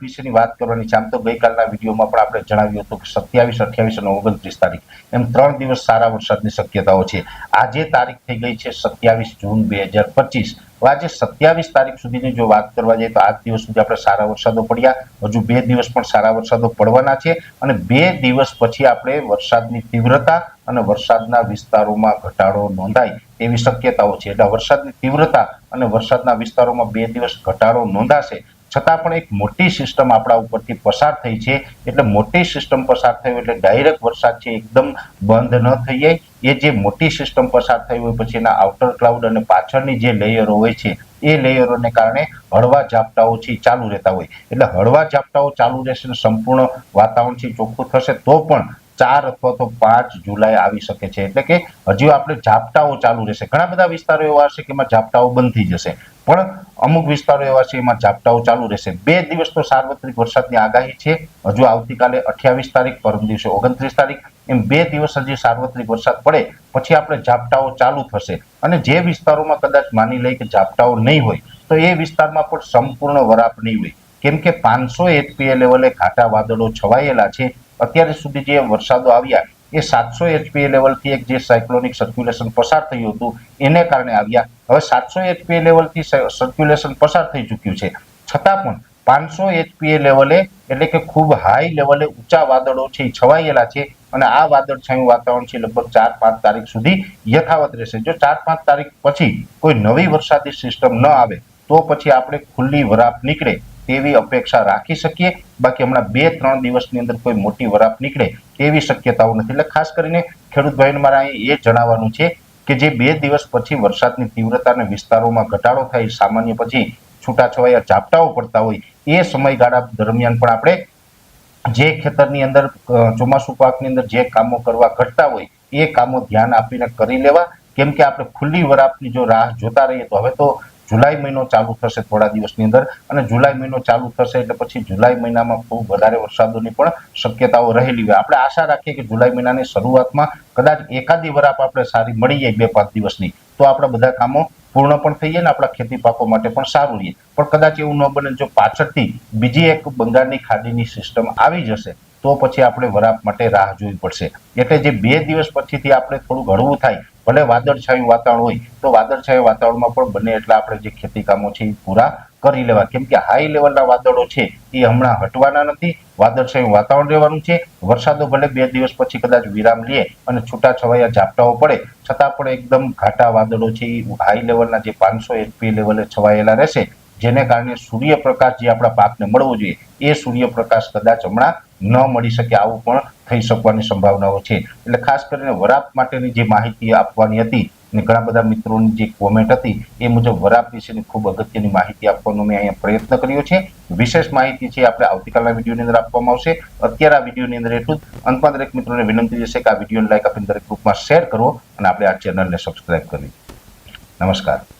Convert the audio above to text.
વિશેની વાત કરવાની છે. આમ તો ગઈકાલના વિડીયોમાં પણ આપણે જણાવ્યું હતું કે સત્યાવીસ, અઠ્યાવીસ અને ઓગણત્રીસ તારીખ. એમ ત્રણ દિવસ સારા વરસાદની શક્યતાઓ છે. આજે તારીખ થઈ ગઈ છે સત્યાવીસ જૂન બે હજાર પચીસ. આજે સત્યાવીસ તારીખ સુધીની જો વાત કરવા જઈએ તો આજ દિવસ સુધી આપણે સારા વરસાદો પડ્યા. હજુ બે દિવસ પણ સારા વરસાદો પડવાના છે અને બે દિવસ પછી આપણે વરસાદની તીવ્રતા અને વરસાદના વિસ્તારોમાં ઘટાડો નોંધાય એવી શક્યતાઓ છે. એટલે વરસાદની તીવ્રતા અને વરસાદના વિસ્તારોમાં બે દિવસ ઘટાડો નોંધાશે છતાં પણ એક મોટી સિસ્ટમ આપણા ઉપરથી પસાર થઈ છે. એટલે મોટી સિસ્ટમ પસાર થયું એટલે ડાયરેક્ટ વરસાદ છે એકદમ બંધ ન થઈ જાય. એ જે મોટી સિસ્ટમ પસાર થઈ હોય પછી એના આઉટર ક્લાઉડ અને પાછળની જે લેયરો હોય છે, એ લેયરોને કારણે હળવા ઝાપટાઓ છે ચાલુ રહેતા હોય. એટલે હળવા ઝાપટાઓ ચાલુ રહેશે સંપૂર્ણ વાતાવરણ છે ચોખ્ખું થશે તો પણ ચાર અથવા તો પાંચ જુલાઈ આવી શકે છે. એટલે કે હજી આપણે ઝાપટાઓ ચાલુ રહેશે. ઘણા બધા વિસ્તારો એવા હશે કે એમાં ઝાપટાઓ બંધ થઈ જશે. પણ અમુક વિસ્તારો એવા છે એમાં ઝાપટાઓ ચાલુ રહેશે. બે દિવસ તો સાર્વત્રિક વરસાદની આગાહી છે. હજુ આવતીકાલે અઠ્યાવીસ તારીખ, પરમ દિવસે ઓગણત્રીસ તારીખ. એમ બે દિવસ હજી સાર્વત્રિક વરસાદ પડે, પછી આપણે ઝાપટાઓ ચાલુ થશે. અને જે વિસ્તારોમાં કદાચ માની લઈ કે ઝાપટાઓ નહીં હોય, તો એ વિસ્તારમાં પણ સંપૂર્ણ વરાપ નહીં હોય. કેમ કે પાંચસો એચપીએ લેવલે ઘાટા વાદળો છવાયેલા છે. અત્યાર સુધી જે વરસાદો આવ્યા, એ સાતસો એચપીએ લેવલથી એક જે સાયક્લોનિક સર્ક્યુલેશન પસાર થયું હતું, એને કારણે આવ્યા. હવે સાતસો એચપીએ લેવલથી સર્ક્યુલેશન પસાર થઈ ચૂક્યું છે. છતાં પણ પાંચસો એચપીએ લેવલે એટલે કે ખૂબ હાઈ લેવલે ઊંચા વાદળો છે, એ છવાયેલા છે, અને આ વાદળ છાયું વાતાવરણ છે લગભગ ચાર પાંચ તારીખ સુધી યથાવત રહેશે. જો ચાર પાંચ તારીખ પછી કોઈ નવી વરસાદી સિસ્ટમ ન આવે, તો પછી આપણે ખુલ્લી વરાપ નીકળે. તેવી અપેક્ષા રાખી શકીએ. બાકી હમણાં બે, ત્રણ દિવસની અંદર કોઈ મોટી વરાપ નીકળે તેવી શક્યતાઓ નથી. એટલે ખાસ કરીને ખેડૂત ભાઈને મારે અહીં એ જણાવવાનું છે કે જે બે દિવસ પછી વરસાદની તીવ્રતા અને વિસ્તારોમાં ઘટાડો થાય, સામાન્ય પછી છૂટાછવાયા ઝાપટાઓ પડતા હોય, એ સમયગાળા દરમિયાન પણ આપણે જે ખેતરની અંદર ચોમાસુ પાકની અંદર જે કામો કરવા ઘટતા હોય, એ કામો ધ્યાન આપીને કરી લેવા. કેમ કે આપણે ખુલ્લી વરાપની જો રાહ જોતા રહીએ તો હવે તો જુલાઈ મહિનો ચાલુ થશે થોડા દિવસની અંદર અને જુલાઈ મહિનો ચાલુ થશે એટલે પછી જુલાઈ મહિનામાં ખૂબ વધારે વરસાદોની પણ શક્યતાઓ રહેલી હોય. આપણે આશા રાખીએ કે જુલાઈ મહિનાની શરૂઆતમાં કદાચ એકાદી વરાપ આપણે સારી મળી જાય બે પાંચ દિવસની, તો આપણા બધા કામો પૂર્ણ પણ થઈ જાય ને આપણા ખેતી પાકો માટે પણ સારું રહે. પણ કદાચ એવું ન બને જો પાછળથી બીજી એક બંગાળની ખાડીની સિસ્ટમ આવી જશે, તો પછી આપણે વરાપ માટે રાહ જોવી પડશે. એટલે જે બે દિવસ પછીથી આપણે થોડું હળવું થાય ભલે વાદળછાયું વાતાવરણ હોય, તો વાદળછાયું વાતાવરણમાં પણ બને એટલા આપણે જે ખેતી કામો છે એ પૂરા કરી લેવા. કેમ કે હાઈ લેવલના વાદળો છે એ હમણાં હટવાના નથી, વાદળછાયું વાતાવરણ રહેવાનું છે. વરસાદો ભલે બે દિવસ પછી કદાચ વિરામ લે અને છૂટા છવાયા ઝાપટાઓ પડે, છતાં પણ એકદમ ઘાટા વાદળો છે એ હાઈ લેવલના જે પાંચસો એચપી લેવલે છવાયેલા રહેશે જેને કારણે સૂર્યપ્રકાશ જે આપણા પાકને મળવો જોઈએ, એ સૂર્યપ્રકાશ કદાચ હમણાં ન મળી શકે આવું પણ થઈ શકવાની સંભાવનાઓ છે. એટલે ખાસ કરીને વરાપ માટેની જે માહિતી આપવાની હતી અને ઘણા બધા મિત્રોની જે કોમેન્ટ હતી, એ મુજબ વરાપ વિશેની ખૂબ અગત્યની માહિતી આપવાનો મેં અહીંયા પ્રયત્ન કર્યો છે. વિશેષ માહિતી છે આપણે આવતીકાલના વિડીયોની અંદર આપવામાં આવશે. અત્યારે આ વિડીયોની અંદર એટલું જ. અંતમાં દરેક મિત્રોને વિનંતી જશે કે આ વિડીયોને લાઈક આપીને દરેક ગ્રુપમાં શેર કરો અને આપણે આ ચેનલને સબસ્ક્રાઇબ કરવી નમસ્કાર.